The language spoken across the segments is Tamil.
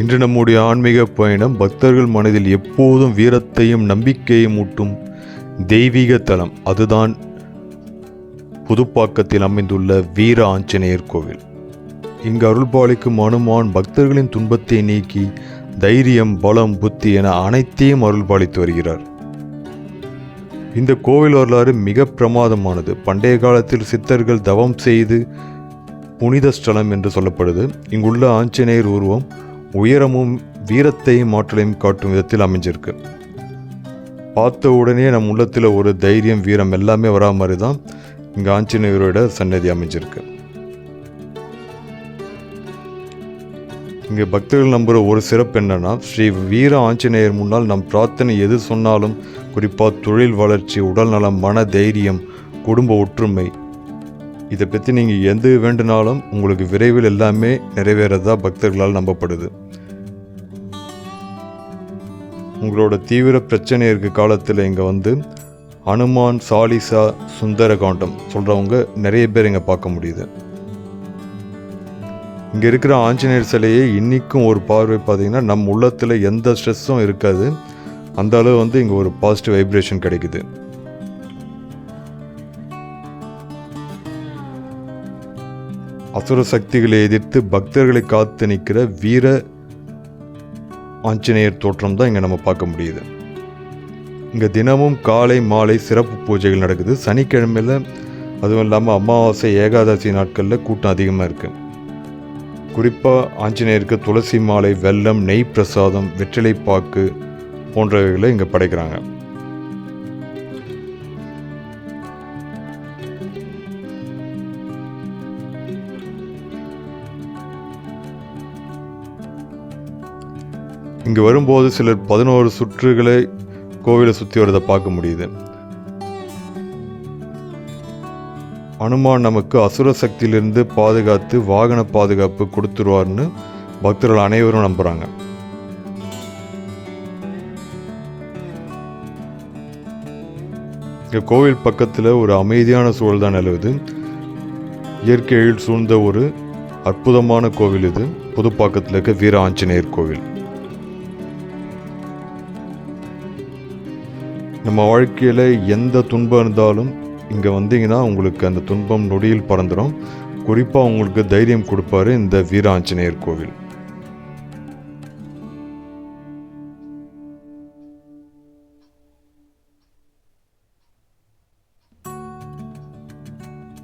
இன்று நம்முடைய ஆன்மீக பயணம் பக்தர்கள் மனதில் எப்போதும் வீரத்தையும் நம்பிக்கையும் ஊட்டும் தெய்வீக தலம். அதுதான் புதுப்பாக்கத்தில் அமைந்துள்ள வீர ஆஞ்சநேயர் கோவில். இங்கு அருள்பாலிக்கும் அனுமான் பக்தர்களின் துன்பத்தை நீக்கி தைரியம் பலம் புத்தி என அனைத்தையும் அருள்பாலித்து வருகிறார். இந்த கோவில் வரலாறு மிக பிரமாதமானது. பண்டைய காலத்தில் சித்தர்கள் தவம் செய்து புனித ஸ்தலம் என்று சொல்லப்படுது. இங்குள்ள ஆஞ்சநேயர் உருவம் உயரமும் வீரத்தையும் ஆற்றலையும் காட்டும் விதத்தில் அமைஞ்சிருக்கு. பார்த்த உடனே நம் உள்ளத்தில் ஒரு தைரியம் வீரம் எல்லாமே வரா மாதிரி தான் இங்கே ஆஞ்சநேயரோட சன்னதி அமைஞ்சிருக்கு. இங்கே பக்தர்கள் நம்புகிற ஒரு சிறப்பு என்னன்னா ஸ்ரீ வீர ஆஞ்சநேயர் முன்னால் நம் பிரார்த்தனை எது சொன்னாலும் குறிப்பாக தொழில் வளர்ச்சி உடல் நலம் மன தைரியம் குடும்ப ஒற்றுமை இதை பற்றி நீங்கள் எது வேண்டுனாலும் உங்களுக்கு விரைவில் எல்லாமே நிறைவேறதா பக்தர்களால் நம்பப்படுது. உங்களோட தீவிர பிரச்சனை இருக்க காலத்தில் இங்கே வந்து அனுமான் சாலிசா சுந்தரகாண்டம் சொல்கிறவங்க நிறைய பேர் இங்கே பார்க்க முடியுது. இங்கே இருக்கிற ஆஞ்சநேயர் சிலையை இன்றைக்கும் ஒரு பார்வை பார்த்தீங்கன்னா நம்ம உள்ளத்தில் எந்த ஸ்ட்ரெஸ்ஸும் இருக்காது. அந்த அளவு வந்து இங்கே ஒரு பாசிட்டிவ் வைப்ரேஷன் கிடைக்குது. அசுர சக்திகளை எதிர்த்து பக்தர்களை காத்து நிற்கிற வீர ஆஞ்சநேயர் தோற்றம் தான் இங்கே நம்ம பார்க்க முடியுது. இங்கே தினமும் காலை மாலை சிறப்பு பூஜைகள் நடக்குது. சனிக்கிழமையில் அதுவும் இல்லாமல் அமாவாசை ஏகாதசி நாட்களில் கூட்டம் அதிகமாக இருக்குது குறிப்பாக ஆஞ்சநேயருக்கு துளசி மாலை வெல்லம் நெய் பிரசாதம் வெற்றிலை பாக்கு போன்றவைகளை இங்கே படைக்கிறாங்க. இங்கே வரும்போது சிலர் பதினோரு சுற்றுகளை கோவிலை சுற்றி வரதை பார்க்க முடியுது. அனுமான் நமக்கு அசுர சக்தியிலிருந்து பாதுகாத்து வாகன பாதுகாப்பு கொடுத்துருவார்னு பக்தர்கள் அனைவரும் நம்புகிறாங்க இங்கே கோவில் பக்கத்தில் ஒரு அமைதியான சூழல் தான் நிலவுது. இயற்கை எழில் சூழ்ந்த ஒரு அற்புதமான கோவில் இது. புதுப்பாக்கத்தில் இருக்க வீர ஆஞ்சநேயர் கோவில். நம்ம வாழ்க்கையில் எந்த துன்பம் இருந்தாலும் இங்கே வந்தீங்கன்னா உங்களுக்கு அந்த துன்பம் நொடியில் பறந்துடும் குறிப்பாக உங்களுக்கு தைரியம் கொடுப்பாரு இந்த வீராஞ்சநேயர் கோவில்.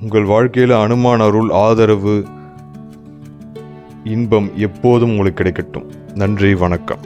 உங்கள் வாழ்க்கையில் அனுமான அருள் ஆதரவு இன்பம் எப்போதும் உங்களுக்கு கிடைக்கட்டும். நன்றி வணக்கம்.